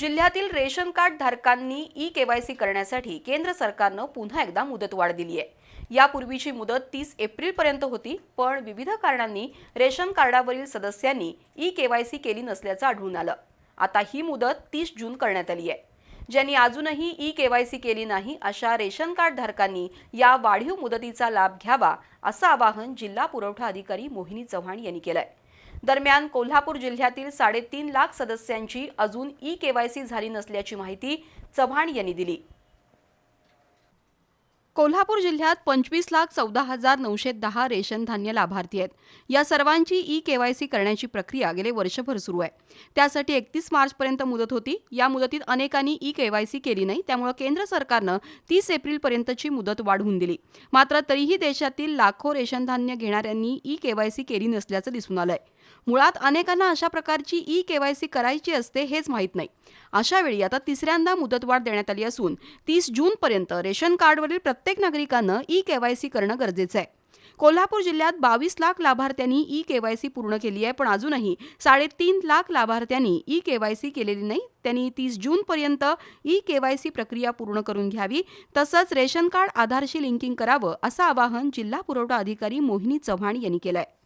जिल्ह्यातील ration card धारकांनी E KYC करण्यासाठी केंद्र सरकारनं पुन्हा एकदा मुदतवाढ दिली आहे. यापूर्वीची मुदत तीस एप्रिलपर्यंत होती पण विविध कारणांनी रेशन कार्डावरील सदस्यांनी ई केवायसी केली नसल्याचं आढळून आलं. आता ही मुदत तीस जून करण्यात आली आहे. ज्यांनी अजूनही ई केवायसी केली नाही अशा रेशन कार्ड धारकांनी या वाढीव मुदतीचा लाभ घ्यावा असं आवाहन जिल्हा पुरवठा अधिकारी मोहिनी चव्हाण यांनी केलं आहे दरम्यान कोल्हापूर जिल्ह्यातील साडेतीन लाख सदस्यांची अजून ई केवायसी झाली नसल्याची माहिती चव्हाण यांनी दिली. कोल्हापूर जिल्ह्यात पंचवीस लाख चौदा हजार नऊशे दहा रेशन धान्य लाभार्थी आहेत. या सर्वांची ई केवायसी करण्याची प्रक्रिया गेले वर्षभर सुरू आहे. त्यासाठी एकतीस मार्चपर्यंत मुदत होती. या मुदतीत अनेकांनी ई केवायसी केली नाही. त्यामुळे केंद्र सरकारनं तीस एप्रिलपर्यंतची मुदत वाढवून दिली. मात्र तरीही देशातील लाखो रेशन धान्य घेणाऱ्यांनी ई केवायसी केली नसल्याचं दिसून आलं आहे मुळात अनेकांना अशा प्रकारची ई केवायसी करायची असते हेच माहीत नाही. अशा वेळी आता तिसऱ्यांदा मुदतवाढ देण्यात आली असून तीस जूनपर्यंत रेशन कार्डवरील प्रत्येक नागरिकानं ई केवायसी करणं गरजेचं आहे. कोल्हापूर जिल्ह्यात बावीस लाख लाभार्थ्यांनी ई केवायसी पूर्ण केली आहे पण अजूनही साडेतीन लाख लाभार्थ्यांनी ई केवायसी केलेली नाही. त्यांनी तीस जूनपर्यंत ई केवायसी प्रक्रिया पूर्ण करून घ्यावी तसंच रेशन कार्ड आधारशी लिंकिंग करावं असं आवाहन जिल्हा पुरवठा अधिकारी मोहिनी चव्हाण यांनी केलं आहे